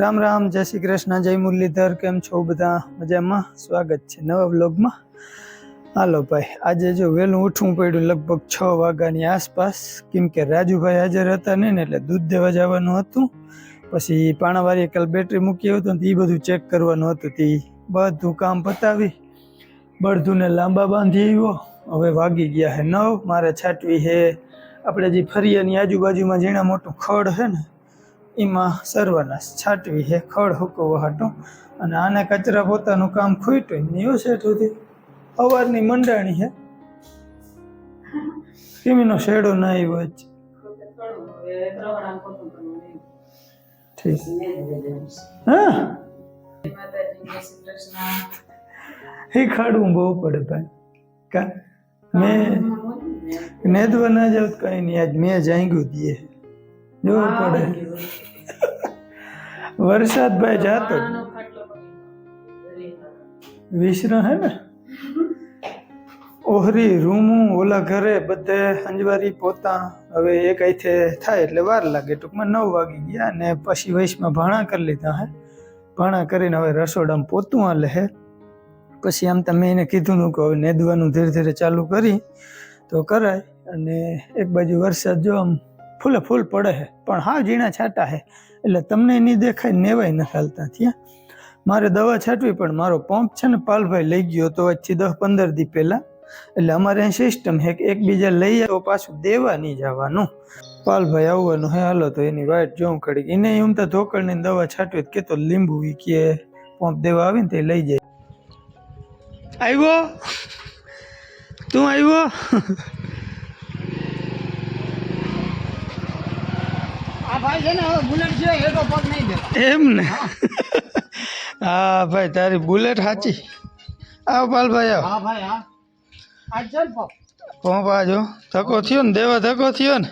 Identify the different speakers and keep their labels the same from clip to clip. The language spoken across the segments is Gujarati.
Speaker 1: રામ રામ, જય શ્રી કૃષ્ણ, જય મુરલીધર, કેમ છો બધા? મજામાં? સ્વાગત છે નવા બ્લોગમાં હાલો ભાઈ, આજે જો વહેલું ઉઠવું પડ્યું લગભગ છ વાગ્યાની આસપાસ, કેમ કે રાજુભાઈ હાજર હતા નહીં ને એટલે દૂધ દેવા જવાનું હતું. પછી પાણાવાળીએ કાલ બેટરી મૂકી હતું ને એ બધું ચેક કરવાનું હતું. તે બધું કામ પતાવી બળધુને લાંબા બાંધી આવ્યો. હવે વાગી ગયા હે નવ, મારે છાંટવી હે. આપણે જે ફરિયાની આજુબાજુમાં જેણા મોટું ખડ છે ને એમાં સર્વનાશ છાંટવી હે, ખડ હુકવો હતો અને આને કચરા પોતાનું કામ ખૂટ્યું નીયો શેઠ સુધી. અવારની મંડાણી હે. કિમીનો શેડો ના આવ્યો જ એ હા. શીખાડવું બહુ પડે ભાઈ. કા? મેં નેદવા ના જાવ કઈ નહીં. આજ મેં જાંગ્યું દઈએ જોવું પડે. વરસાદ ભાઈ જાતો. વિષ્ણુ હે ને? ઓહરી રૂમું ઓલા ઘરે બધે અંજવારી પોતા. હવે એક અહીંથી થાય એટલે વાર લાગે. ટૂંકમાં નવ વાગી ગયા ને પછી વૈશમાં ભાણા કરી લીધા હે. ભાણા કરીને હવે રસોડામાં પોતું હાલે હે. પછી આમ તમે એને કીધું નું કે હવે નેદવાનું ધીરે ધીરે ચાલુ કરી. તો કરાય. અને એક બાજુ વરસાદ જો આમ ફૂલે ફૂલ પડે છે પણ હા ઝીણા છાંટા છે એટલે તમને નહીં દેખાય નેવાય ન હાલતા ત્યાં મારે દવા છાંટવી, પણ મારો પંપ છે ને પાલભાઈ લઈ ગયો તો આજથી દસ પંદર દી પહેલાં. એટલે અમારે સિસ્ટમ છે કે એકબીજા લઈ આવો, પાછું દેવા નહીં જવાનું. પાલભાઈ આવવાનું હે, હાલો તો એની વાઈટ જોઉં ખડી એને એમ તો ધોકળની દવા છાંટવી તો કેતો લીંબુ એ કે પંપ દેવા આવીને તે લઈ જાય. આવ્યો? તું આવ્યો?
Speaker 2: ભાઈ છે ને હવે બુલેટ છે એકો પગ નહીં દેતા
Speaker 1: એમ ને? હા ભાઈ તારી બુલેટ સાચી. આવ પાલભાઈ આવ.
Speaker 2: હા ભાઈ હા. આ ચાલ પગ?
Speaker 1: પંપ આજો. ધક્કો થયો ને દેવા ધક્કો થયો ને.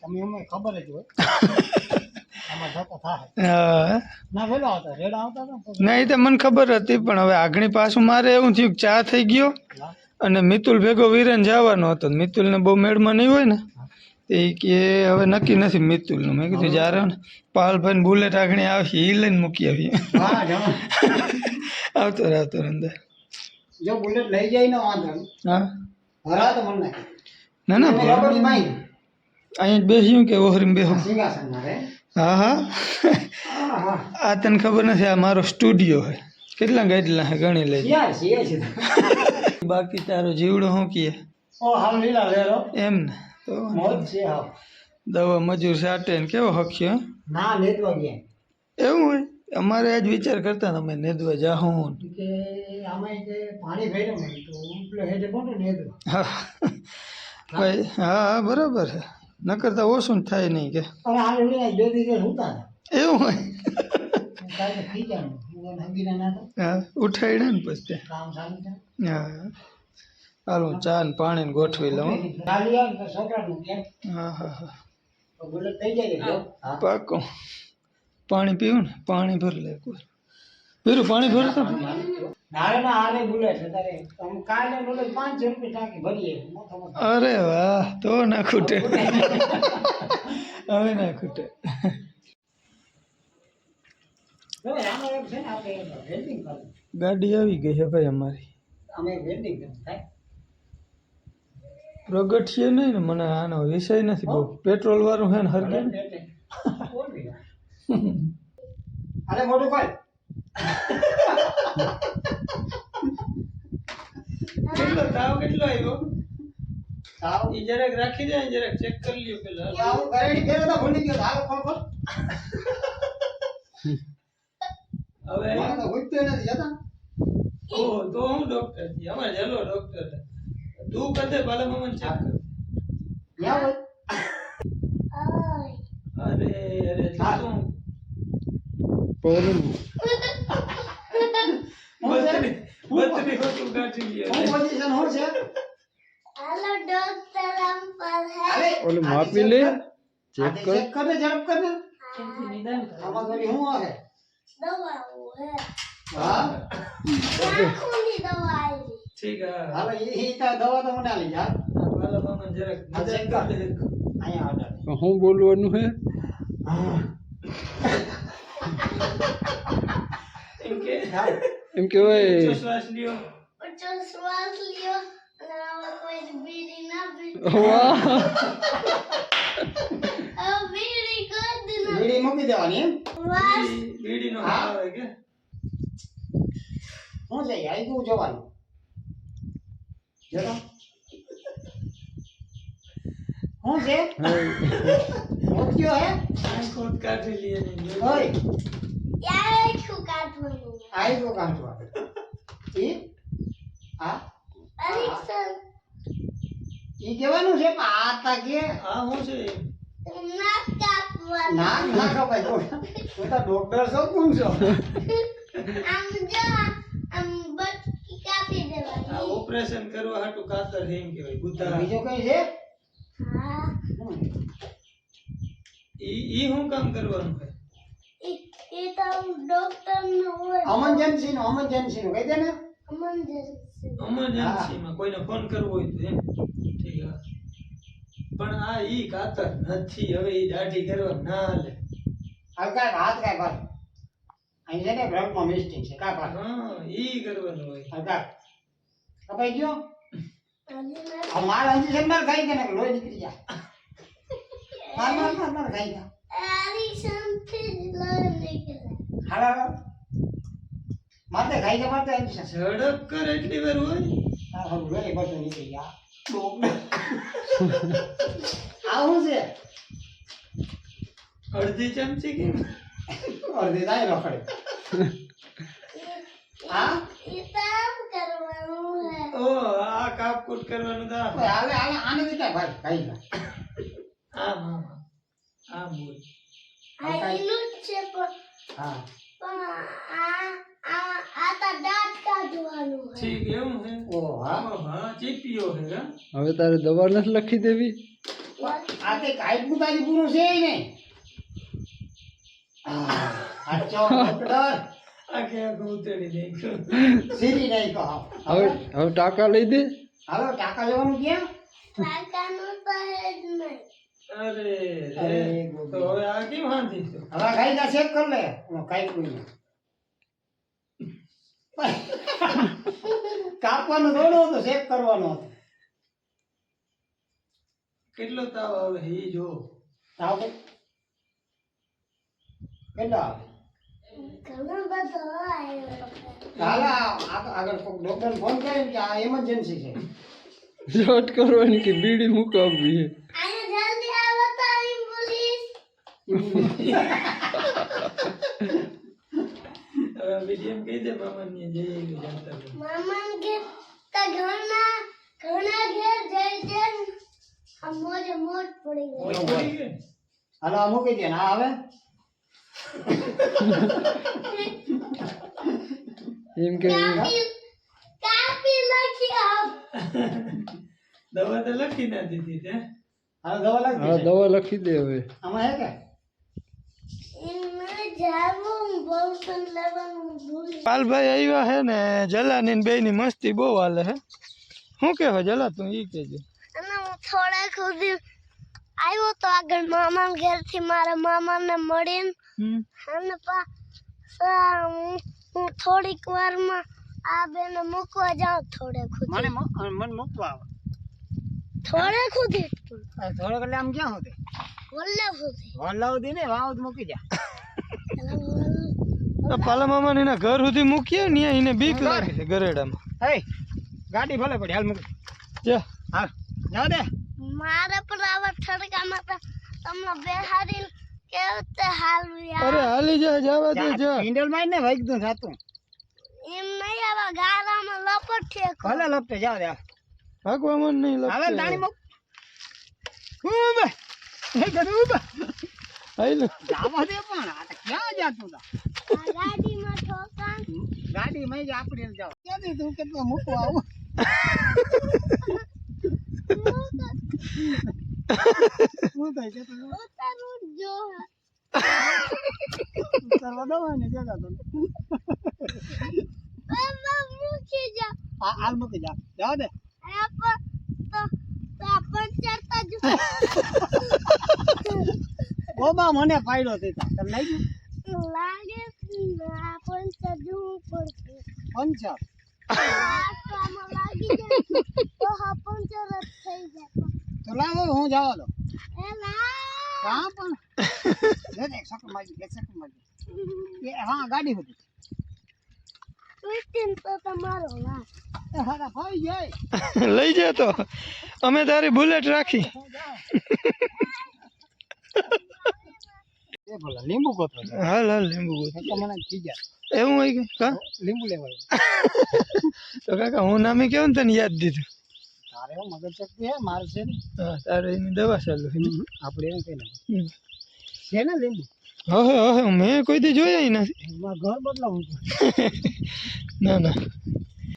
Speaker 2: તમે અમને ખબર જ હોય. ના
Speaker 1: એ તો મને ખબર હતી પણ હવે આગણી પાછું મારે એવું થયું કે ચા થઈ ગયો અને મિતુલ ભેગો વીરન જવાનો હતો. મિતુલને બહુ મેળમાં નહીં હોય ને. તો એ કે હવે નક્કી નથી મિતુલનું. મેં કીધું જ્યારે ને પાલભાઈ બુલેટ આખણી આવશે એ લઈને મૂકી
Speaker 2: આવી.
Speaker 1: આવતો રહે આવતો રહે અંદર.
Speaker 2: જો બુલેટ લઈ જાય ને વાંધો
Speaker 1: હા?
Speaker 2: હરા તો મને
Speaker 1: ના ના અહીંયા બેસ્યું કે ઓહરીમાં બેહું. હા હા. આ તને ખબર નથી આ મારો સ્ટુડિયો હે કેટલા ગાઈડલા હે ગણી લેજે. બાકી તારો જીવડો શું કીએ? એમ ને. તો
Speaker 2: મોજ છે હા
Speaker 1: દવા મજૂર સાટે ને કેવો હખ્યો
Speaker 2: ના લેતવા ગયા
Speaker 1: એવું હોય? અમારે આજ વિચાર કરતા અમે નેદવા જાહું.
Speaker 2: કે આમાં જે પાણી ભર્યું ને તો ઉપલે નેદવા.
Speaker 1: હા. ભાઈ હા બરાબર છે. ન કરતા ઓછું થાય નહીં કે. એવું હોય?
Speaker 2: કાલે હું હંગીના ના
Speaker 1: હા ઉઠાડે ને પછી.
Speaker 2: કામ સારું
Speaker 1: હા. હાલ ચા ને પાણી ને ગોઠવી લઉં હા હા હા. પાકો. પાણી પીવું ને પાણી ભર લે કોઈ. પીરું પાણી ભરું તો અરે વાહ તો ના ખૂટે. હવે ના ખૂટે. ગાડી આવી ગઈ છે ભાઈ અમારી.
Speaker 2: અમે વેલ્ડિંગ થાય?
Speaker 1: પ્રગટ છે નહીં ને મને આનો વિષય નથી બહુ. પેટ્રોલ વાળું હે ને હરગે?
Speaker 2: અરે મોટું કર
Speaker 1: કેટલો તાવ કેટલો આવ્યો?
Speaker 2: તાવ?
Speaker 1: એ જરાક રાખી દે જરાક ચેક કરી લ્યો પેલા.
Speaker 2: આવું કરેડી ફેરે તો ભૂલી ગયો. હાલો ખોલ ખોલ.
Speaker 1: હવે?
Speaker 2: મને તો નથી જતા.
Speaker 1: ઓ તો હું ડોક્ટર છીએ અમારે જલો ડોક્ટર છે. तू कदे बाला मन चार करते
Speaker 2: या
Speaker 1: भाई अरे
Speaker 2: अरे
Speaker 1: तू
Speaker 2: पौरन
Speaker 1: बतने बतने हो? तू कर
Speaker 2: चाहिए कौन पोजीशन हो?
Speaker 3: छे हेलो डॉक्टर हम पर
Speaker 2: है?
Speaker 1: अरे ओले माप
Speaker 2: भी ले चेक कर। चेक कर जरा कर निदान आवाज़ अभी है
Speaker 3: दवा वो है।
Speaker 2: हाँ?
Speaker 3: आँखों की दवाई।
Speaker 1: ઠીક હા.
Speaker 2: હાલો ઈ ઈ દવા તો મને આલી જા.
Speaker 1: બાલા મામા જરાક
Speaker 2: હા, check કર. અહીંયા આવતા
Speaker 1: હું બોલવાનું હે? એમ કે?
Speaker 4: એમ
Speaker 1: ઊંચો શ્વાસ લ્યો.
Speaker 3: શ્વાસ લ્યો. અને હવે કોઈ બીડી ના
Speaker 2: મૂકી દેવાની એમ?
Speaker 1: બીડી- બીડીનો
Speaker 2: હા.
Speaker 1: ભાવ આવે કે?
Speaker 2: શું છે આઈ જોવાનું. જરા શું છે? મોતિયો હે?
Speaker 1: આંખો કાઢી લીએ.
Speaker 2: ઓય.
Speaker 3: યાર શું કાઢવાનું?
Speaker 2: આઈ જો કાઢવા ઈ? આ?
Speaker 3: પરીક્ષણ
Speaker 2: ઈ કહેવાનું છે પણ આ તા કે
Speaker 1: આ શું છે?
Speaker 3: નાક કાપવાનું.
Speaker 2: ના ના કપાય તો હું તો ડોક્ટર છો કોણ છો?
Speaker 3: આમ જો આમ કાપી
Speaker 1: આ ઓપરેશન કરવા હાટુ કાતર છે એમ કહેવાય ગુદ્દા
Speaker 2: બીજો કઈ છે?
Speaker 3: હા
Speaker 1: ઈ ઈ હું કામ કરવાનું છે
Speaker 3: એ એ તો ડોક્ટર નો હોય.
Speaker 2: નો અમન અમરજન્સી નો કહી દે ને.
Speaker 3: emergency.
Speaker 1: માં કોઈને ફોન કરવો હોય તો એમ. ઠીક. પણ આ ઈ કાતર નથી. હવે ઈ દાઢી કરવા ના હાલે
Speaker 2: હવે કાંઈ હાથ કાંઈ પર અહીં છે ને બ્રહ્મ મિસ્ટિંગ છે. કા પર
Speaker 1: હા ઈ કરવાનું હોય.
Speaker 2: હવે કાંઈ. કપાઈ ગયો? આ માલ હજી છે ને માર ખાઈ ગયા ને લોહી નીકળી જાય માર માર માર માર ખાઈ ગયા. હાલ. મારતે ખાઈ ગયા મારતે હજી છે.
Speaker 1: ઝડપ કર એટલી વાર હોય.
Speaker 2: નીકળી ગયા. આવું છે.
Speaker 1: અડધી ચમચી કે
Speaker 2: અડધી થાય રખડે. હા
Speaker 3: એ તો આમ કરવાનું હે.
Speaker 1: ઓ આ કાપકૂટ કરવાનું તા
Speaker 2: ઓય, હાલે હાલે આને વિચાર ભાઈ કઈ ના
Speaker 1: આમ આમ આમ. બોલ.
Speaker 3: આ ઇલું છે પણ
Speaker 2: હા.
Speaker 3: પણ આ આ આ તો દાંત કાઢવાનું હે.
Speaker 1: ઠીક એવું હે?
Speaker 2: ઓ હા.
Speaker 1: ઓ હા ચીપીઓ હે
Speaker 4: હવે તારે દવા નથી લખી દેવી?
Speaker 2: આ તે કાંઈ પૂતારી પૂરું છે ય નહીં આ ચો ડોક્ટર
Speaker 4: હવે હવે ટાંકા લઈ દે.
Speaker 2: હાલો ટાકા લેવાનું ક્યાં?
Speaker 3: કાકાનું તો હે નહીં.
Speaker 1: અરે રે તો હવે આ કેમ હાંધી છે?
Speaker 2: હવે જા ચેક કર લે. હું કાંઈ કોઈ કાપવાનું થોડું હતું ચેક કરવાનું હતું.
Speaker 1: કેટલો તાવ આવે જો.
Speaker 2: તાવ કેટલો આવે?
Speaker 4: શોર્ટ કરવાની કે બીડી મુકાવવી
Speaker 3: અહીંયા જલ્દી આવો તો એમ્બ્યુલન્સ
Speaker 1: હવે બીજી એમ કહી દે મામાને જઈ આવી જાણતા હોય.
Speaker 3: મામાન કે તો ઘણા ઘણા ઘેર જઈ જઈ આ મોજે મોજ પડી ગઈ
Speaker 1: મોજ પડી ગઈ ને?
Speaker 2: હાલો આ મૂકી દે ને આ આવે
Speaker 4: એમ કે
Speaker 3: કાપી
Speaker 1: દવા તો લખી ના દીધી તે
Speaker 2: હાલો દવા લાગી
Speaker 4: હા દવા લખી દે હવે.
Speaker 2: આમાં હે કે?
Speaker 1: પાલભાઈ આવ્યા હે ને જલાની બે ની મસ્તી બહુ હાલે હે. શું કહેવાય જલા તું ઈ
Speaker 3: હું થોડાક સુધી આવ્યો તો આગળ મામા ઘેરથી મારા મામાને મળીને અને પાછા હું હું થોડીક વારમાં આ બેને મૂકવા જાઉં થોડેક સુધી
Speaker 2: મને મને મૂકવા આવે.
Speaker 3: થોડેક ખુદી?
Speaker 2: આ એટલે આમ ક્યાં હોતે
Speaker 3: વલ્લે સુધી.
Speaker 2: વલ્લા સુધી ને વાવ મૂકી જા
Speaker 1: પાલા મામા ને એના ઘર સુધી મૂકીએ ને એને બીક લાગે છે ગરેડામાં.
Speaker 2: હે ગાડી ભલે પડી હાલ મૂકી
Speaker 1: જા.
Speaker 2: હાલ જા દે.
Speaker 3: મારે પણ આવા ઠડકામાં તો તમને બેહાડી કેવું તે હાલવી
Speaker 1: અરે હાલી જા જવા દે જા
Speaker 2: ને જાતું
Speaker 3: એમ નહીં આવા ગારામાં લપટ છે
Speaker 2: ભલે લપટે જાવ દે
Speaker 1: મન નહીં
Speaker 2: હવે
Speaker 1: લાગશે
Speaker 2: દાણી મૂક. ઉભે. હે ગરુ ઉભે. જાવા દે પણ આ ક્યાં જાતું તા?
Speaker 3: ગાડીમાં ઠોકાણ.
Speaker 2: ગાડી માં જ આપણે જાવ ક્યાંથી તું કેટલો મૂકવા આવું? હું થાય તું
Speaker 3: ઉતારવું જો
Speaker 2: કરવા દવા ને જગા તો
Speaker 3: બાબા મૂકી જા.
Speaker 2: આ હાલ મૂકી જા. જાવ દે.
Speaker 3: તો તો આ ચડતા જ
Speaker 2: ઓબા મને પાડ્યો તે તા. તને લાગ્યું?
Speaker 3: લાગે આ પંચર જોવું પડશે.
Speaker 2: પંચર.
Speaker 3: આ તો આમાં લાગી જાય તો હા પંચર જ થઈ જાય.
Speaker 2: તો લાવો હું જાવ
Speaker 3: લો
Speaker 2: હા પણ લે દે સકર માજી લે સકર માજી એ હા ગાડી હતી.
Speaker 3: તૂટીને તમારો વાત
Speaker 2: એ જાય.
Speaker 1: લઈ જા તો. અમે તારી બુલેટ રાખી.
Speaker 2: લીંબુ કોતરો
Speaker 1: હાલ હાલ લીંબુ
Speaker 2: જાય
Speaker 1: એવું હોય કે?
Speaker 2: લીંબુ લેવાનું
Speaker 1: તો કાકા હું નામે કેવું ને તને યાદ દીધું?
Speaker 2: એવું મગજ શક્તિ હે મારે છે ને
Speaker 1: તારે એની દવા ચાલુ.
Speaker 2: આપણે એમ કઈ ના છે ને લીંબુ?
Speaker 1: હવે હવે મેં કોઈ દી જોયા નથી.
Speaker 2: ઘર બદલાવું
Speaker 1: ના ના.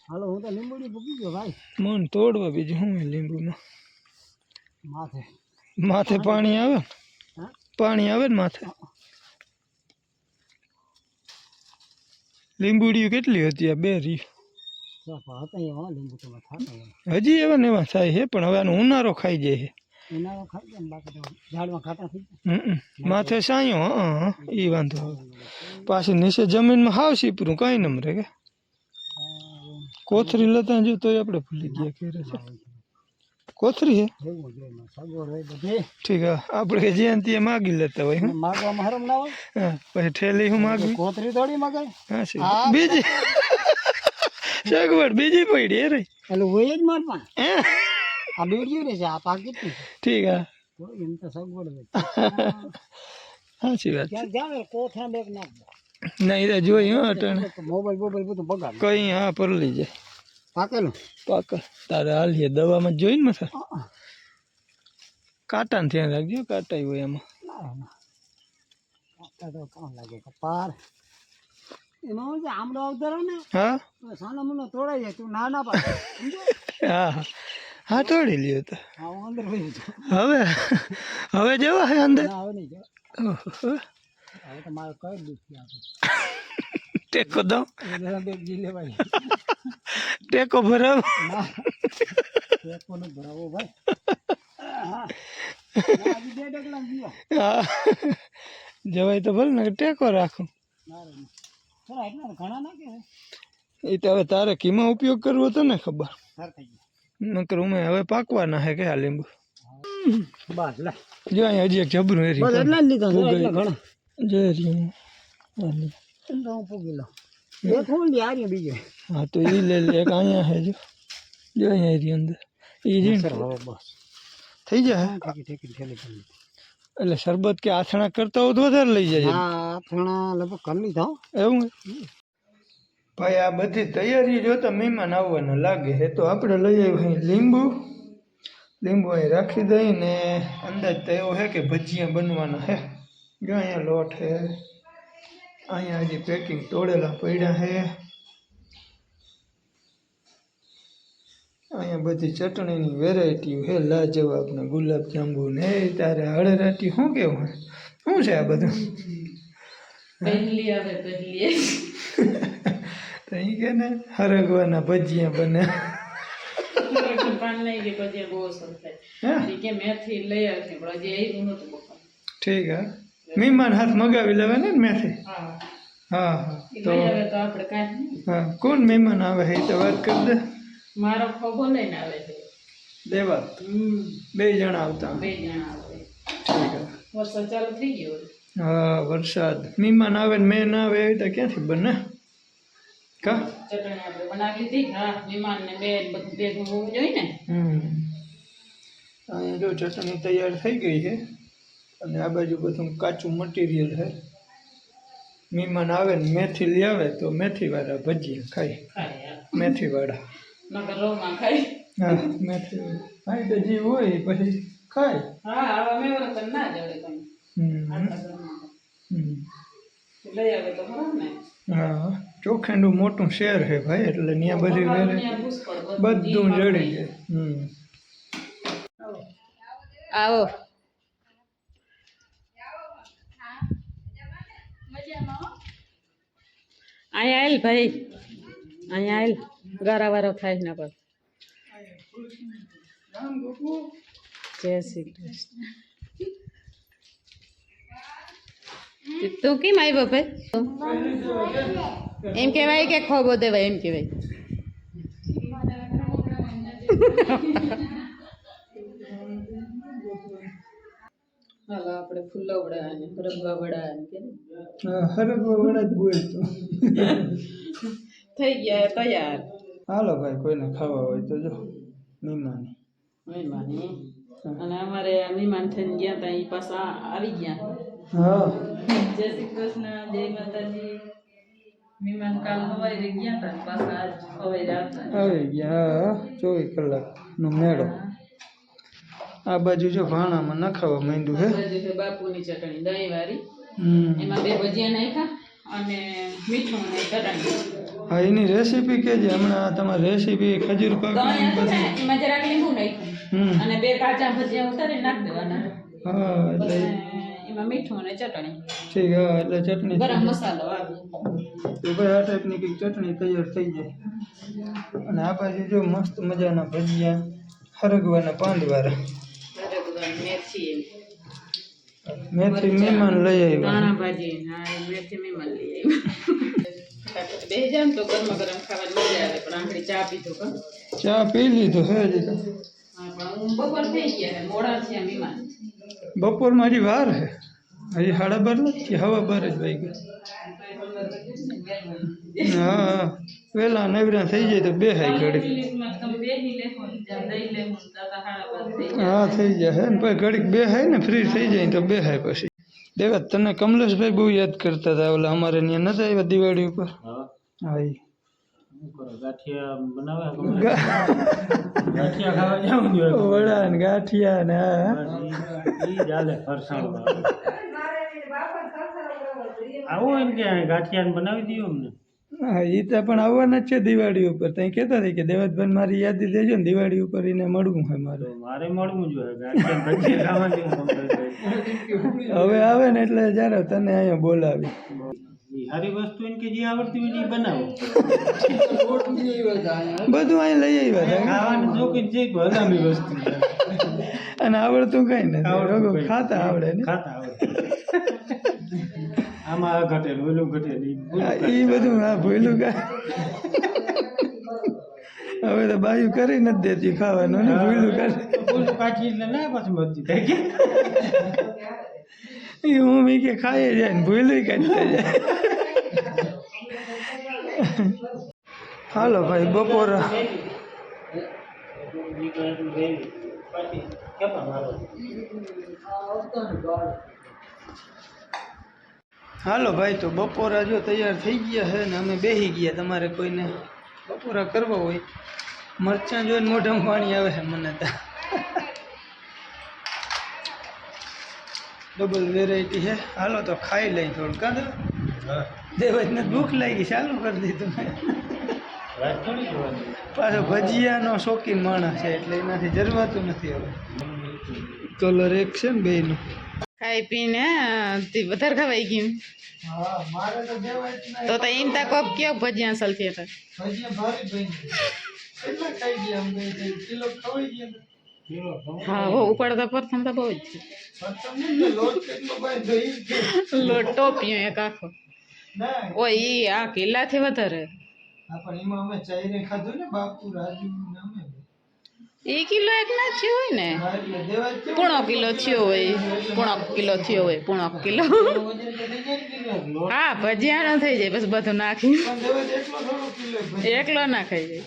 Speaker 2: હાલો હું તો લીંબુડી ભૂકી ગયો ભાઈ.
Speaker 1: મન તોડવા બીજું હોય લીંબુમાં
Speaker 2: માથે.
Speaker 1: માથે પાણી આવે?
Speaker 2: હા?
Speaker 1: પાણી આવે ને માથે? લીંબુડીઓ કેટલી હતી? આ બે રી હજી એવા ને એવા થાય છે પણ હવે આનો ઉનાળો ખાઈ જાય છે
Speaker 2: ઉનાળો ખાઈ જાય ને બાકી તો ઝાડમાં ખાટા થઈ જાય.
Speaker 1: હમ. માથે સાયો હા એ વાંધો આવે પાછી નીચે જમીનમાં હાવ સીપરું કાંઈ નમ રે કે. કોથરી લેતા જો તોય આપણે ભૂલી ગયા કે છે. કોથરી હે?
Speaker 2: એવું જોઈએ એમાં સગવડ હોય બધે
Speaker 1: ઠીક હે. આપણે જ્યાં ત્યાં માગી લેતા હોય હં.
Speaker 2: માગવામાં હરમ ના હોય?
Speaker 1: હા પછી ઠેલી હું માગવી?
Speaker 2: કોતરી થોડી મગાય
Speaker 1: હા છે
Speaker 2: હા.
Speaker 1: બીજી? સગવડ બીજી પડી એ રે.
Speaker 2: એટલે હોય જ માર
Speaker 1: હે?
Speaker 2: આ બેડિયું રે છે આ પાકીટની
Speaker 1: ઠીક હા.
Speaker 2: તો એમ તો સગવડ
Speaker 1: સાચી વાત.
Speaker 2: ક્યાંક જાવે? કોઠા બેક નાખ
Speaker 1: નહીં રે જોઈ હા અટણ.
Speaker 2: મોબાઈલ બોબાઈલ બધું બગાડ.
Speaker 1: કઈ હા પરલી જાય.
Speaker 2: પાકેલું?
Speaker 1: પાક તારે હાલીએ દવામાં જોઈને મસા કાંટાને ધ્યાન રાખજો કાંટા હોય એમાં.
Speaker 2: ના ના. કાકા તો કામ લાગે કપાર એમાં આમળો આવતો ને
Speaker 1: હા?
Speaker 2: સાનો મુનો તોડાઈ જાય તું ના ના પાડે.
Speaker 1: હા હા. હા તોડી લ્યો તો.
Speaker 2: હા અંદર વહી
Speaker 1: હવે? હવે જવા હે અંદર?
Speaker 2: હવે નહીં જાઉં હવે તો મારે કઈ દુઃખી આપે.
Speaker 1: ટેકો
Speaker 2: બેગ
Speaker 1: ટેકો ભરાવ?
Speaker 2: ભરાવો ભાઈ.
Speaker 1: જવાય તો ભલે ને ટેકો રાખું.
Speaker 2: ના. રે થોડા એટલા તો ઘણા ના કે
Speaker 1: એ તો હવે તારે કીમાં ઉપયોગ કરવો તો ને ખબર.
Speaker 2: સર થઈ ગયું.
Speaker 1: નકર ઉમે હવે પાકવાના હે કે આ લીંબુ.
Speaker 2: બસ લે.
Speaker 1: જો અહીંયા હજી એક જબરું એરી
Speaker 2: બસ એટલા જ લીધા છે એટલા ઘણા.
Speaker 1: જય રહ્યું
Speaker 2: એમ તો હું પૂગી લઉં. એક હું? લી આ રહ્યો બીજો.
Speaker 1: હા તો એ લે લે એક અહીંયા હે જો. જો અહીંયા એરી અંદર. એ જ
Speaker 2: સર હવે બસ.
Speaker 1: થઈ જાય
Speaker 2: ઠેકી ઠેકી ઠેલી કરી
Speaker 1: એટલે શરબત કે આથણા કરતા હોય તો વધારે લઈ જાય
Speaker 2: આથણા લગભગ કમ લીધા હો.
Speaker 1: એવું ભાઈ આ બધી તૈયારી જોતા મહેમાન આવવાના લાગે. છે તો આપણે લઈ આવ્યા અહીં લીંબુ. લીંબુ અહીં રાખી દઈ ને અંદાજ તો એવો છે કે ભજીયા બનવાના છે જો અહીંયા લોટ છે અહીંયા હજી પેકિંગ તોડેલા પડ્યા છે અહીંયા બધી ચટણીની વેરાયટીઓ છે લાજવાબ ને ગુલાબ જાંબુ ને એ તારે હળેરાટી શું કેવું છે શું છે આ બધું?
Speaker 5: પહેલી આવે પહેલી
Speaker 1: તો એ કે ને હરગવાના ભજીયા બને.
Speaker 5: પાન લઈ ગઈ પછી બહુ સરસ
Speaker 1: હે?
Speaker 5: થાય કે મેથી લઈ આવે છે પણ હજી આવ્યું નતું બપોર.
Speaker 1: ઠીક હે. મહેમાન હાથ મગાવી લેવાના ને મેથી?
Speaker 5: હા.
Speaker 1: હા હા
Speaker 5: એ
Speaker 1: તો
Speaker 5: લઈ આવે તો આપણે કાંઈ નહીં.
Speaker 1: હા કોણ મહેમાન આવે છે એ તો વાત કરી દે.
Speaker 5: મારો ખોબો લઈને આવે છે.
Speaker 1: દેવા બે જણા આવતા.
Speaker 5: બે જણા આવે. વરસાદ ચાલુ થઈ ગયો
Speaker 1: હા વરસાદ. મહેમાન આવે ને મેં ના આવે એવી તો ક્યાંથી બને? કા?
Speaker 5: ચટણી આપણે બનાવી લીધી હા વિમાન ને બે બધું ભેગું હોવું જોઈએ ને.
Speaker 1: અહીંયા જો ચટણી તૈયાર થઈ ગઈ છે. અને આ બાજુ બધું કાચું મટીરિયલ છે. મહેમાન આવે ને મેથી લઈ આવે તો મેથીવાળા ભજીયા ખાય.
Speaker 5: ખાય
Speaker 1: મેથીવાળા.
Speaker 5: નકર રોમાં ખાય
Speaker 1: હા મેથી હા તો જે હોય પછી ખાય.
Speaker 5: હા આવા મેવર તો ના જડે તમે
Speaker 1: હમ.
Speaker 5: આટલા ઘરમાં.
Speaker 1: હમ.
Speaker 5: લઈ આવે તો ખરા ને.
Speaker 1: હા ચોખેન્ડું મોટું શહેર છે ભાઈ એટલે ત્યાં બધી બધું જડી જાય હમ.
Speaker 5: આવો. અહીંયા આવેલ ભાઈ. અહીંયા આવેલ. ગારા વારો થાય ના પર. જય શ્રી કૃષ્ણ. તું કેમ આવ્યો ભાઈ? એમ કહેવાય કે ખોબો દેવાય એમ કહેવાય. હાલો આપણે ફૂલવડા વડા રંગા વડા અને
Speaker 1: હરગવા વડા જ બોલતો.
Speaker 5: થઈ ગયા તૈયાર.
Speaker 1: હાલો ભાઈ કોઈને ખાવા હોય તો જો મહેમાન
Speaker 5: મહેમાની અને અમારે મહેમાન થઈને ગયા તા એ પાછા આવી ગયા.
Speaker 1: હા.
Speaker 5: જય શ્રી કૃષ્ણ જય માતાજી. મહેમાન કાલ હવારે ગયા તા પાછા આજ હવારે આવતા
Speaker 1: આવી ગયા ચોવીસ કલાક નો મેળો. આ બાજુ જો ભાણામાં નખાવા માંડ્યું હે.
Speaker 5: બાપુની ચટણી દહીં વાળી એમાં બે ભજીયા નાખ્યા અને મીઠું અને ચટણી.
Speaker 1: હા એની રેસીપી કે છે હમણાં તમારી રેસીપી ખજૂર પાક
Speaker 5: એમાં જરાક લીંબુ નાખ્યું. અને બે કાચા ભજીયા ઉતારી નાખ દેવાના.
Speaker 1: હા એટલે
Speaker 5: એમાં મીઠું અને ચટણી.
Speaker 1: ઠીક હા એટલે ચટણી
Speaker 5: ગરમ મસાલો
Speaker 1: તો ભાઈ આ ટાઈપની કંઈક ચટણી તૈયાર થઈ જાય. અને આ બાજુ જો મસ્ત મજાના ભજીયા હરગવાના પાંદવારા.
Speaker 5: મેથી.
Speaker 1: મહેમાન લઈ આવ્યા.
Speaker 5: મેથી મહેમાન લઈ આવ્યા. બે જામ તો ગરમા ગરમ ખાવાની મજા આવે પણ આંગળી ચા પીધો કા?
Speaker 1: ચા પી લીધું હે હજી તો
Speaker 5: હા પણ હું બપોર થઈ ગયા ને મોડા છે મહેમાન
Speaker 1: બપોરમાં હજી વાર હે. હજી સાડા બાર નથી થયા, હવા બાર જ વાગી હા હા વહેલા નવરા થઈ જાય તો બે હાઈ ઘડી
Speaker 5: તમે બેહી લેખો જ્યાં દઈ લેવું તાતા હાડા બાર થઈ ગયા
Speaker 1: હા થઈ જાય ને પછી ઘડીક બે હાય ને ફ્રી થઈ જાય તો બે હાય પછી. દેવા તને કમલેશભાઈ બહુ યાદ કરતા હતા ઓલા અમારે ત્યાં નતા આવ્યા દિવાળી ઉપર? હા. ઈ. વડા ને ગાંઠિયા ને હા
Speaker 6: આવું એમ કે ગાંઠિયા બનાવી દઉં અમને?
Speaker 1: હા એ તો પણ આવવાના જ છે દિવાળી ઉપર. ત્યાં કહેતા હતા કે દેવતભાઈ મારી યાદી દેજો ને દિવાળી ઉપર એને મળવું હોય મારે.
Speaker 6: મારે મળવું જોઈએ
Speaker 1: હવે આવે ને એટલે જ્યારે તને અહીંયા બોલાવી.
Speaker 6: સારી વસ્તુ કે જે આવડતી હોય એ બનાવો.
Speaker 1: બધું અહીં લઈ આવ્યા હતા.
Speaker 6: ખાવાનું વસ્તુ
Speaker 1: અને આવડતું કઈ નથી. ખાતા આવડે ને?
Speaker 6: ખાતા આવડે. આમાં આ ઘટેલું ઓલું ઘટેલું ઈ
Speaker 1: બધું હા ભૂલું કા હવે તો બાયું કરી નથી દેતી ખાવાનું ને ભૂલું કરે
Speaker 6: ભૂલું પાછી એટલે ના પાછું મરજી થઈ ગઈ
Speaker 1: એ હું મી કે ખાઈ જાય ને ભૂલું કાઢી જાય હાલો ભાઈ બપોરા
Speaker 6: કેમાં મારો
Speaker 1: હાલો ભાઈ તો બપોરા જો તૈયાર થઈ ગયા છે ને અમે બેસી ગયા તમારે કોઈને બપોરા કરવા હોય. મરચાં જોઈને મોઢામાં પાણી આવે છે મને તો. ડબલ વેરાયટી છે. હાલો તો ખાઈ લઈ થોડું કાં દેવજને ભૂખ લાગી ચાલુ કરી દીધું મેં. પાછો ભજીયાનો શોખીન માણસ છે એટલે એનાથી જરવાતું નથી હવે. કલર એક છે ને બેયનો.
Speaker 5: ખાઈ પીને તે વધારે ખવાઈ ગયું
Speaker 1: હા મારે તો દેવાય જ નહીં
Speaker 5: તો તો એમ તા કોક કયો ભજીયા સલથી હતા
Speaker 1: ભજીયા ભારી બની કેટલા ખાઈ ગયા આમ કઈ કિલો ખવાઈ ગયા
Speaker 6: કિલો ઘઉં
Speaker 5: હા હો ઉપાડતા પ્રથમ તો બહુ જ છે
Speaker 1: તમને તો લોટ કેટલો ભાઈ દહીં છે
Speaker 5: લોટ ટોપિયો એક આખો
Speaker 1: ના
Speaker 5: ઓય ઈ આ કિલ્લાથી વધારે
Speaker 1: હા પણ એમાં અમે ચાઈને ખાધું ને બાપુ રાજુ ને અમે
Speaker 5: એ કિલો એક ના થયો હોય ને? પૂણો કિલો થયો હોય. પૂણો કિલો થયો હોય પૂણો કિલો. હા ભજીયાનો થઈ જાય બસ બધું નાખી. એકલો ના ખાઈ જાય.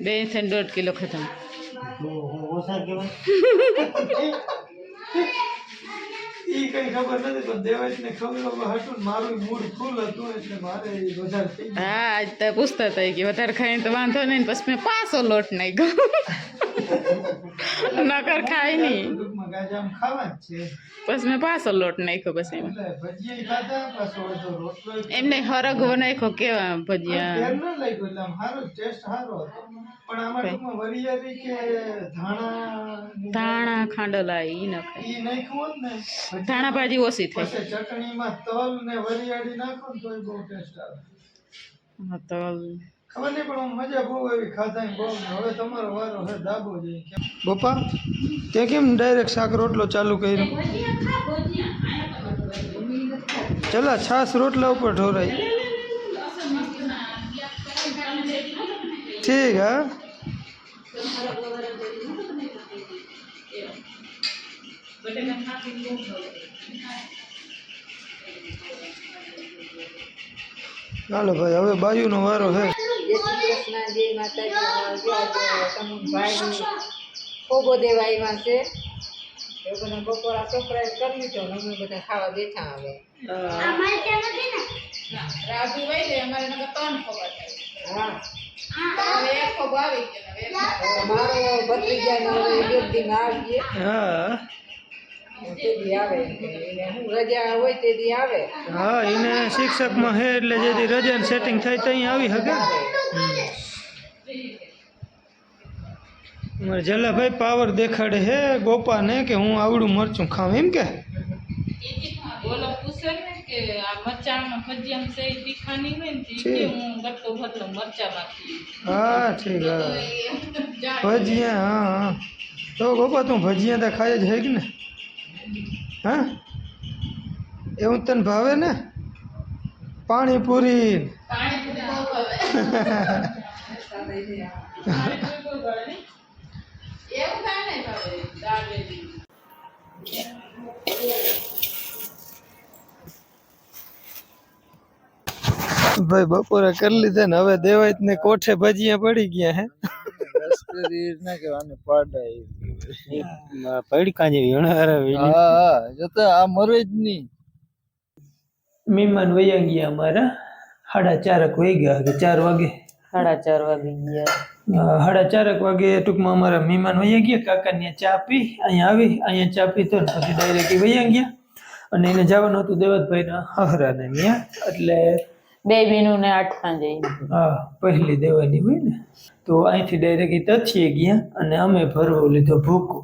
Speaker 1: બે થઈને
Speaker 5: દોઢ કિલો ખતમ.
Speaker 1: ઈ કઈ ખબર નથી પણ દેવેશ ને ખબર હતું ને મારું મૂડ ફૂલ હતું એટલે મારે વધારે થઈ
Speaker 5: હા આજ તો પૂછતા હતા કે વધારે ખાઈને તો વાંધો નહીં પછી મેં પાછો લોટ નાખ્યો. નકર ખાય નહીં. પછી મેં પાછો લોટ નાખ્યો પછી એમને હરગવો નાખ્યો કેવા
Speaker 1: તેલ
Speaker 5: ભજીયા
Speaker 1: ધાણા
Speaker 5: ધાણા ખાંડલા ઈ
Speaker 1: નાખ્યું. ને
Speaker 5: ધાણા ભાજી ઓછી થાય
Speaker 1: ચટણીમાં તલ ને વરિયાળી નાખો ને તોય બહુ ટેસ્ટ આવે.
Speaker 5: હા તો
Speaker 1: ખબર નહીં, પણ આમ મજા બહુ આવી ખાધાની બહુ ને હવે તમારો વારો છે, દાબો જોઈએ બપા તે કેમ ડાયરેક્ટ શાક રોટલો ચાલુ કર્યો?
Speaker 5: ભજીયા ખા ભજીયા આયા તો બધું
Speaker 1: ચલા છાસ રોટલા ઉપર ઢોરાય.
Speaker 5: અસલ મસ્ત ના યાદ કરીને તમે જેટલું નતું
Speaker 1: ઠીક, હા?
Speaker 5: બટેકા ખાતી બહુ ભાવે
Speaker 1: ચાલો ભાઈ, હવે બાયુનો વારો છે.
Speaker 7: ખોબો દેવા આવ્યા છે. એ બધા બપોરા સપ્રાઈઝ કરી લીધો ને અમે બધા ખાવા બેઠા હવે.
Speaker 3: અમારે ત્યાં નથી ને?
Speaker 5: રાજુ વહી જાય અમારે નકર ત્રણ ખબર થાય
Speaker 7: હા.
Speaker 5: હવે એક ખોબો આવી ગયો હવે એક
Speaker 7: હવે મારો ભત્રીજાનો હવે બે દીમાં આવીએ
Speaker 1: હા.
Speaker 7: તે દી આવે. એને હું રજા હોય તે દી આવે.
Speaker 1: હા એને શિક્ષકમાં હે એટલે જેથી રજાનું સેટિંગ થાય ત્યાં આવી શકે ને. અમારે જલાભાઈ પાવર દેખાડે હે ગોપાને કે હું આવડું મરચું ખાઉં એમ કે?
Speaker 5: બોલો પૂછે ને કે આ મરચામાં ભજીયામાં છે ઈ તીખાની હોય ને તો ઈ કે હું ગટતો ભરતો મરચા બાકી
Speaker 1: હા ઠીક હા. ભજીયા હા હા. તો ગોપા તું ભજીયા તો ખાય જ હે કે ને? હા? એવું તને ભાવે ને? પાણીપુરી.
Speaker 5: પાણી બહુ ભાવે. પાણીપુરી બહુ ભાવે ને? એવું કાંઈ નહીં ભાવે દાબેલી
Speaker 1: ભાઈ બપોરે કરી લીધા ને હવે દેવાય ને કોઠે ભજીયા પડી ગયા હે. પડીકા જેવી
Speaker 6: હા જો તો આ મરે જ નહીં
Speaker 1: મહેમાન વયા ગયા અમારા. સાડા ચારક વહી ગયા ચાર વાગે.
Speaker 7: સાડા ચાર વાગે ગયા.
Speaker 1: સાડા ચારક વાગે ટૂંકમાં અમારા મહેમાન વયા ગયા કાકાને ચા પી અહીંયા આવી અહીંયા ચા પીતો ને પછી ડાયરેક્ટ વયા ગયા. અને એને જવાનું હતું દેવતભાઈના હહરાને ત્યાં એટલે
Speaker 7: બે બેનું ને આઠ સાંજે
Speaker 1: હા પહેલી દેવાની હોય ને તો અહીંથી ડાયરેક્ટ તથીએ ગયા અને અમે ભરવો લીધો ભૂકો.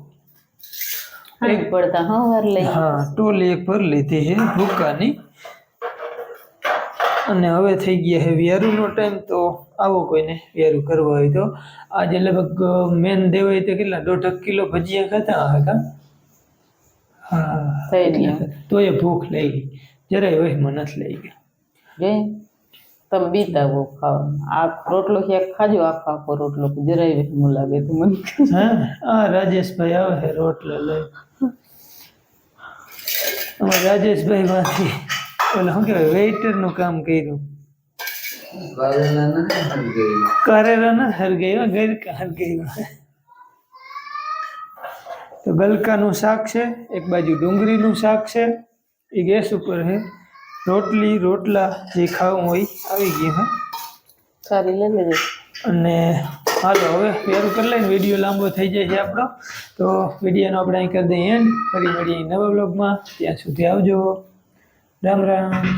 Speaker 7: પડતા હા વાર લઈ.
Speaker 1: હા ટોલી એક ભરી લીધી છે ભૂકાની. અને હવે થઈ ગયા છે વ્યારુનો ટાઈમ તો આવો કોઈને વ્યારું કરવા હોય તો. આજે લગભગ મેન દેવાય તો કેટલા દોઢ કિલો ભજીયા ખાતા હતા હા. તો એ ભૂખ લઈ ગઈ. જરાય વહેમાં નથી લઈ ગઈ.
Speaker 7: તમે બીતા બહુ ખાવા. આ રોટલો ક્યાંક ખાજો આખો આખો રોટલો. જરાય વહેમું લાગે તો મને.
Speaker 1: હા આ રાજેશભાઈ આવે રોટલો લઈ અમારા રાજેશભાઈ માંથી ઓલા શું કહેવાય વેઇટરનું કામ કર્યું. કરેલા ના હરગઈ ગરકા હરગઈ તો ગલકાનું શાક છે એક બાજુ ડુંગળીનું શાક છે એ ગેસ ઉપર છે રોટલી રોટલા જે ખાવું હોય આવી ગયું હા.
Speaker 7: સારી લઈ લેજો.
Speaker 1: અને હાલો હવે વેરું કરી લઈને વીડિયો લાંબો થઈ જાય છે આપણો. તો વિડીયોનો આપણે અહીં કરી દઈએ એન્ડ ફરી મળીએ નવા બ્લોગમાં ત્યાં સુધી આવજો. રામ રામ